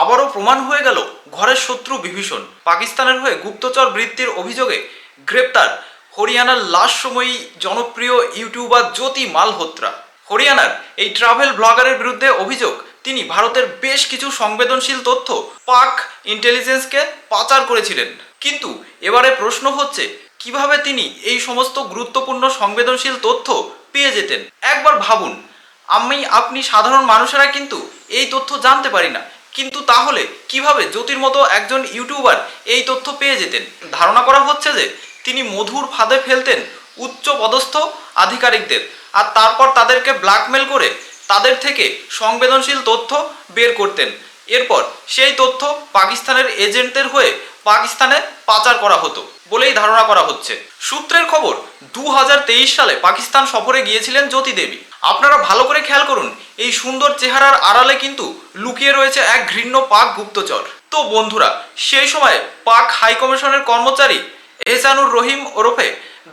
আবারও প্রমাণ হয়ে গেল ঘরের শত্রু বিভীষণ। পাকিস্তানের হয়ে গুপ্তচর বৃত্তির অভিযোগে গ্রেপ্তার হরিয়ানার লাশ সময়ী জনপ্রিয় ইউটিউবার জ্যোতি মালহোত্রা। হরিয়ানার এই ট্রাভেল ব্লগারের বিরুদ্ধে অভিযোগ, তিনি ভারতের বেশ কিছু সংবেদনশীল তথ্য পাক ইন্টেলিজেন্সকে পাচার করেছিলেন। কিন্তু এবারে প্রশ্ন হচ্ছে, কীভাবে তিনি এই সমস্ত গুরুত্বপূর্ণ সংবেদনশীল তথ্য পেয়ে যেতেন? একবার ভাবুন, আমি আপনি সাধারণ মানুষেরা কিন্তু এই তথ্য জানতে পারি না। কিন্তু তাহলে কীভাবে জ্যোতির মতো একজন ইউটিউবার এই তথ্য পেয়ে যেতেন? ধারণা করা হচ্ছে যে তিনি মধুর ফাঁদে ফেলতেন উচ্চ পদস্থ আধিকারিকদের আর তারপর তাদেরকে ব্ল্যাকমেল করে তাদের থেকে সংবেদনশীল তথ্য বের করতেন। এরপর সেই তথ্য পাকিস্তানের এজেন্টদের হয়ে পাকিস্তানে পাচার করা হতো বলেই ধারণা করা হচ্ছে। সূত্রের খবর, দু হাজার তেইশ সালে পাকিস্তান সফরে গিয়েছিলেন জ্যোতি দেবী। আপনারা ভালো করে খেয়াল করুন, এই সুন্দর চেহারার আড়ালে কিন্তু লুকিয়ে রয়েছে এক ঘৃণ্য পাক গুপ্তচর। তো বন্ধুরা, সেই সময় পাক হাই কমিশনের কর্মচারী এহসানুর রহিম ওরফে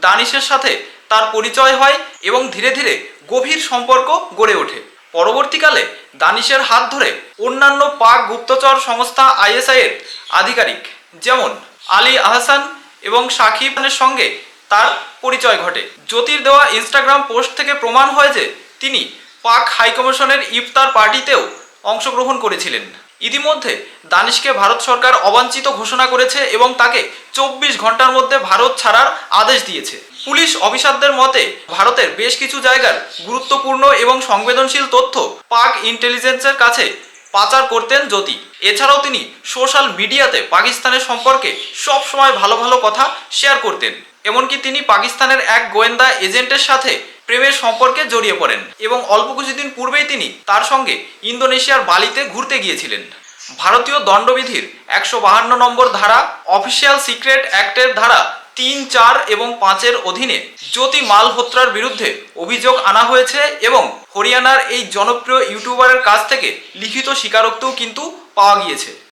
দানিশের সাথে তার পরিচয় হয় এবং ধীরে ধীরে গভীর সম্পর্ক গড়ে ওঠে। পরবর্তীকালে দানিশের হাত ধরে অন্যান্য পাক গুপ্তচর সংস্থা আইএসআই এর আধিকারিক যেমন আলী আহসান এবং সাকিবের সঙ্গে তার পরিচয় ঘটে। জ্যোতির দেওয়া ইনস্টাগ্রাম পোস্ট থেকে প্রমাণ হয় যে তিনি পাক হাইকমিশনের ইফতার পার্টিতেও অংশগ্রহণ করেছিলেন। ইতিমধ্যে দানিশকে ভারত সরকার অবাঞ্ছিত ঘোষণা করেছে এবং তাকে চব্বিশ ঘণ্টার মধ্যে ভারত ছাড়ার আদেশ দিয়েছে। পুলিশ অফিসারদের মতে, ভারতের বেশ কিছু জায়গার গুরুত্বপূর্ণ এবং সংবেদনশীল তথ্য পাক ইন্টেলিজেন্সের কাছে পাচার করতেন জ্যোতি। এছাড়াও তিনি সোশ্যাল মিডিয়াতে পাকিস্তানের সম্পর্কে সব সময় ভালো ভালো কথা শেয়ার করতেন। এমনকি তিনি পাকিস্তানের এক গোয়েন্দা এজেন্টের সাথে প্রেমের সম্পর্কে জড়িয়ে পড়েন এবং অল্প কিছুদিন পূর্বেই তিনি তার সঙ্গে ইন্দোনেশিয়ার বালিতে ঘুরতে গিয়েছিলেন। ভারতীয় দণ্ডবিধির একশো বাহান্ন নম্বর ধারা, অফিসিয়াল সিক্রেট অ্যাক্টের ধারা তিন, চার এবং পাঁচের অধীনে জ্যোতি মালহোত্রার বিরুদ্ধে অভিযোগ আনা হয়েছে এবং হরিয়ানার এই জনপ্রিয় ইউটিউবারের কাছ থেকে লিখিত স্বীকারোক্তিও কিন্তু পাওয়া গিয়েছে।